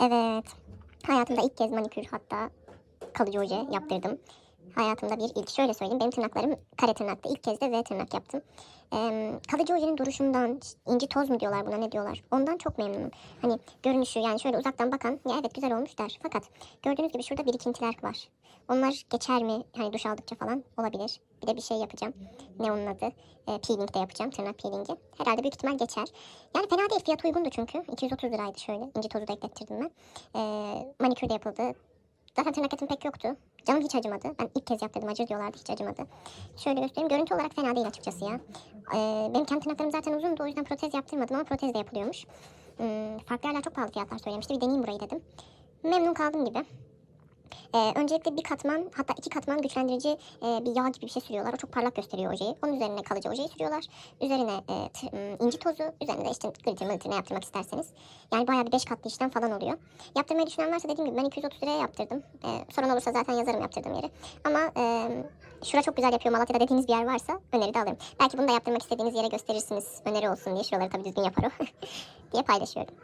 Evet. Hayatımda ilk kez manikür hatta kalıcı oje yaptırdım. Hayatımda bir ilk. Şöyle söyleyeyim. Benim tırnaklarım kare tırnaktı. İlk kez de V tırnak yaptım. Ee, kalıcı ojenin duruşundan, inci toz mu diyorlar buna ne diyorlar? Ondan çok memnunum. Hani görünüşü yani şöyle uzaktan bakan ya evet güzel olmuş der. Fakat gördüğünüz gibi şurada birikintiler var. Onlar geçer mi? Hani duş aldıkça falan olabilir. Bir de bir şey yapacağım. Ne onun adı? E, peeling de yapacağım. Tırnak peelingi. Herhalde büyük ihtimal geçer. Yani fena değil. Fiyat uygundu çünkü. 230 liraydı şöyle. İnci tozu da eklettirdim ben. E, manikür de yapıldı. Zaten tırnak etim pek yoktu. Canım hiç acımadı. Ben ilk kez yaptırdım. Acır diyorlardı. Hiç acımadı. Şöyle göstereyim. Görüntü olarak fena değil açıkçası ya. E, benim kendi tırnaklarım zaten uzundu. O yüzden protez yaptırmadım ama protez de yapılıyormuş. Hmm, farklı yerler çok pahalı fiyatlar söylemişti. Bir deneyeyim burayı dedim. Memnun kaldım gibi. Ee, öncelikle bir katman hatta iki katman güçlendirici e, bir yağ gibi bir şey sürüyorlar. O çok parlak gösteriyor ojeyi. Onun üzerine kalıcı ojeyi sürüyorlar. Üzerine e, t- inci tozu. Üzerine de işte glitter mıltır ne yaptırmak isterseniz. Yani bayağı bir beş katlı işlem falan oluyor. Yaptırmayı düşünen varsa dediğim gibi ben 230 liraya yaptırdım. E, sorun olursa zaten yazarım yaptırdığım yeri. Ama e, şura çok güzel yapıyor Malatya'da dediğiniz bir yer varsa öneri de alırım. Belki bunu da yaptırmak istediğiniz yere gösterirsiniz. Öneri olsun diye. Şuraları tabii düzgün yapar o. diye paylaşıyorum.